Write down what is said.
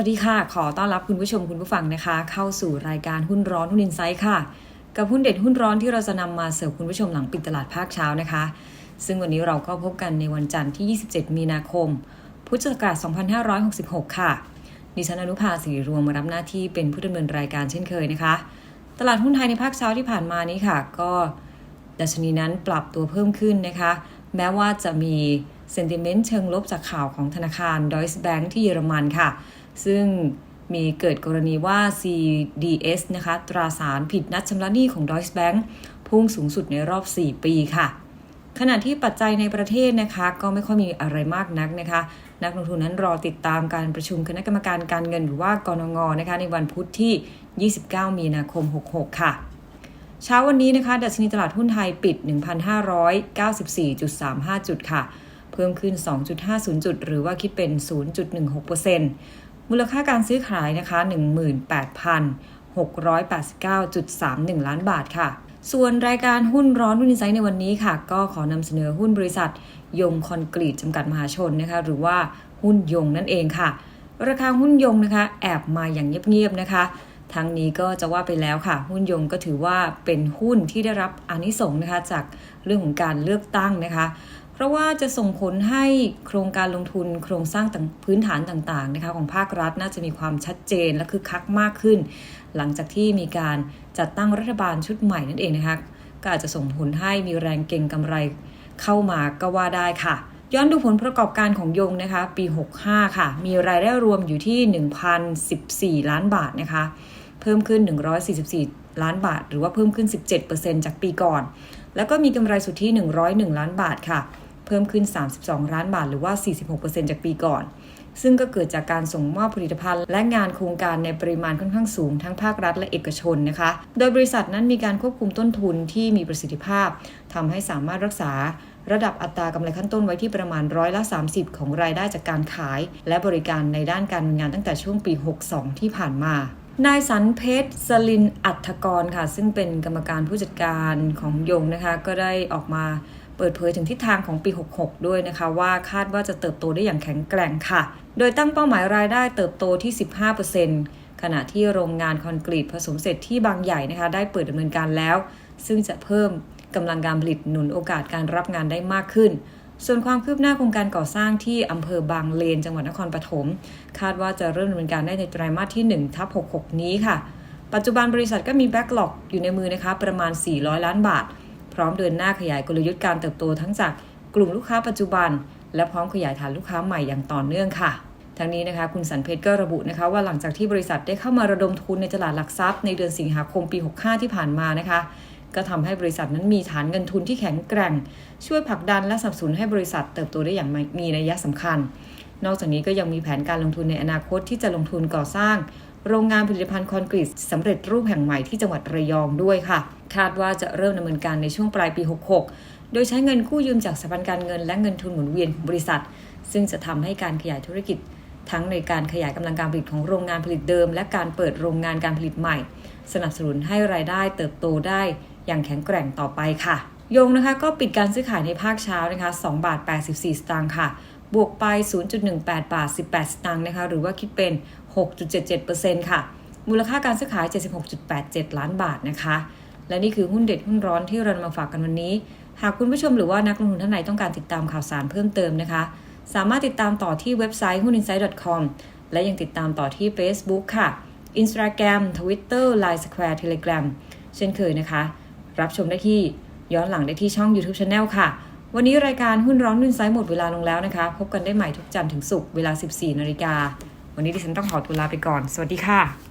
สวัสดีค่ะ ขอต้อนรับคุณผู้ชมคุณผู้ฟังนะคะ เข้าสู่รายการหุ้นร้อนหุ้นอินไซต์ค่ะ กับหุ้นเด็ดหุ้นร้อนที่เราจะนำมาเสิร์ฟคุณผู้ชมหลังปิดตลาดภาคเช้านะคะ ซึ่งวันนี้เราก็พบกันในวันจันทร์ที่ 27 มีนาคม พุทธศักราช 2566 ค่ะ ดิฉันอนุภาสีรวมมารับหน้าที่เป็นผู้ดำเนินรายการเช่นเคยนะคะ ตลาดหุ้นไทยในภาคเช้าที่ผ่านมานี้ค่ะ ก็ดัชนีนั้นปรับตัวเพิ่มขึ้นนะคะ แม้ว่าจะมีเซนติเมนต์เชิงลบจากข่าวของธนาคาร Deutsche Bank ที่เยอรมันค่ะ ซึ่งมีเกิดกรณีว่า CDS นะคะ ตราสารผิดนัดชำระหนี้ของ Deutsche Bank พุ่งสูงสุดในรอบ 4 ปีค่ะ ขณะที่ปัจจัยในประเทศนะคะ ก็ไม่ค่อยมีอะไรมากนักนะคะ นักลงทุนนั้นรอติดตามการประชุมคณะกรรมการการเงินหรือว่ากรงงนะคะ ในวันพุธที่ 29 มีนาคม 66 ค่ะ เช้าวันนี้นะคะ ดัชนีตลาดหุ้นไทยปิด 1,594.35 จุดค่ะ เพิ่มขึ้น 2.50 จุด หรือว่าคิดเป็น 0.16% มูลค่าการซื้อขายนะคะ 18,689.31 ล้านบาทค่ะ ส่วนรายการหุ้นร้อนหุ้นอินไซต์ในวันนี้ค่ะ ก็ขอนำเสนอหุ้นบริษัท ยงคอนกรีตจำกัดมหาชนนะคะ หรือว่าหุ้นยงนั่นเองค่ะ ราคาหุ้นยงนะคะแอบมาอย่างเงียบๆนะคะทั้งนี้ก็จะว่าไปแล้วค่ะ หุ้นยงก็ถือว่าเป็นหุ้นที่ได้รับอนิสงส์นะคะจากเรื่องของการเลือกตั้งนะคะ เพราะว่าจะส่งผลให้โครงการลงทุนโครงสร้างพื้นฐานต่างๆนะคะของภาครัฐน่าจะมีความชัดเจนและคือคักมากขึ้น หลังจากที่มีการจัดตั้งรัฐบาลชุดใหม่นั่นเองนะคะก็อาจจะส่งผลให้มีแรงเก็งกำไรเข้ามาก็ว่าได้ค่ะ ย้อนดูผลประกอบการของยงนะคะ ปี 65 ค่ะ มีรายได้รวมอยู่ที่ 1,014 ล้านบาทนะคะ เพิ่มขึ้น 144 ล้านบาท หรือว่าเพิ่มขึ้น 17%จากปีก่อน แล้วก็มีกำไรสุทธิ 101 ล้านบาทค่ะ เพิ่มขึ้น 32 ล้านบาทหรือว่า 46%จากปีก่อนซึ่งก็เกิดจากการส่งมอบผลิตภัณฑ์ และงานโครงการในปริมาณค่อนข้างสูงทั้งภาครัฐและเอกชนนะคะ โดยบริษัทนั้นมีการควบคุมต้นทุนที่มีประสิทธิภาพทำให้สามารถรักษา ระดับอัตรากำไรขั้นต้นไว้ที่ประมาณร้อยละ 30 ของรายได้จากการขาย และบริการในด้านการงานตั้งแต่ช่วงปี 62 ที่ผ่านมานายสันเพชรสลินอัฐกรค่ะ ซึ่งเป็นกรรมการผู้จัดการของยงนะคะ ก็ได้ออกมา เปิดเผยถึงทิศทางของปี 66 ด้วยนะคะ ว่าคาดว่าจะเติบโตได้อย่างแข็งแกร่งค่ะ โดยตั้งเป้าหมายรายได้เติบโตที่ 15%ขณะที่โรงงานคอนกรีตผสมเสร็จที่บางใหญ่นะคะ ได้เปิดดำเนินการแล้ว ซึ่งจะเพิ่มกำลังการผลิตหนุนโอกาสการรับงานได้มากขึ้นส่วนความคืบหน้าโครงการก่อสร้างที่อำเภอบางเลน จังหวัดนครปฐมคาดว่าจะเริ่มดำเนินการได้ในไตรมาสที่ 1 ทับ 66 นี้ค่ะ ปัจจุบันบริษัทก็มีแบ็กหลอกอยู่ในมือนะคะ ประมาณ 400 ล้านบาท ร้อมเดินหน้าขยายกลยุทธ์การเติบโตทั้งจากกลุ่มลูกค้าปัจจุบัน และพร้อมขยายฐานลูกค้าใหม่อย่างต่อเนื่องค่ะทั้งนี้นะคะคุณสันเพชรก็ระบุนะคะว่าหลังจากที่บริษัทได้เข้ามาระดมทุนในตลาดหลักทรัพย์ในเดือนสิงหาคมปี 65 ที่ผ่านมานะคะ ก็ทำให้บริษัทนั้นมีฐานเงินทุนที่แข็งแกร่ง ช่วยผลักดันและสนับสนุนให้บริษัทเติบโตได้อย่างมีนัยสำคัญ นอกจากนี้ก็ยังมีแผนการลงทุนในอนาคตที่จะลงทุนก่อสร้าง โรงงานผลิตภัณฑ์คอนกรีตสำเร็จรูปแห่งใหม่ที่จังหวัดระยองด้วยค่ะ คาดว่าจะเริ่มดำเนินการในช่วงปลายปี 66 โดยใช้เงินกู้ยืมจากสถาบันการเงินและเงินทุนหมุนเวียนของบริษัท ซึ่งจะทำให้การขยายธุรกิจ ทั้งในการขยายกำลังการผลิตของโรงงานผลิตเดิม และการเปิดโรงงานการผลิตใหม่ สนับสนุนให้รายได้เติบโตได้อย่างแข็งแกร่งต่อไปค่ะ ยงนะคะก็ปิดการซื้อขายในภาคเช้านะคะ2บาท84 สตางค์ค่ะ บวกไป 0.18 บาท 18 สตางค์นะคะ หรือว่าคิดเป็น 6.77%ค่ะ มูลค่าการซื้อขาย 76.87 ล้านบาทนะคะ และนี่คือหุ้นเด็ดหุ้นร้อนที่เรานำมาฝากกันวันนี้ หากคุณผู้ชมหรือว่านักลงทุนท่านไหนต้องการติดตามข่าวสารเพิ่มเติมนะคะ สามารถติดตามต่อที่เว็บไซต์ huninsight.com และยังติดตามต่อที่ Facebook ค่ะ Instagram Twitter Line Square Telegram เช่นเคยนะคะ รับชมได้ที่ย้อนหลังได้ที่ช่อง YouTube Channel ค่ะ วันนี้รายการหุ้นร้อนหุ้นไซด์หมดเวลาลงแล้วนะคะ พบกันได้ใหม่ทุกจันทร์ถึงศุกร์เวลา 14 นาฬิกา วันนี้ดิฉันต้องขอตัวลาไปก่อน สวัสดีค่ะ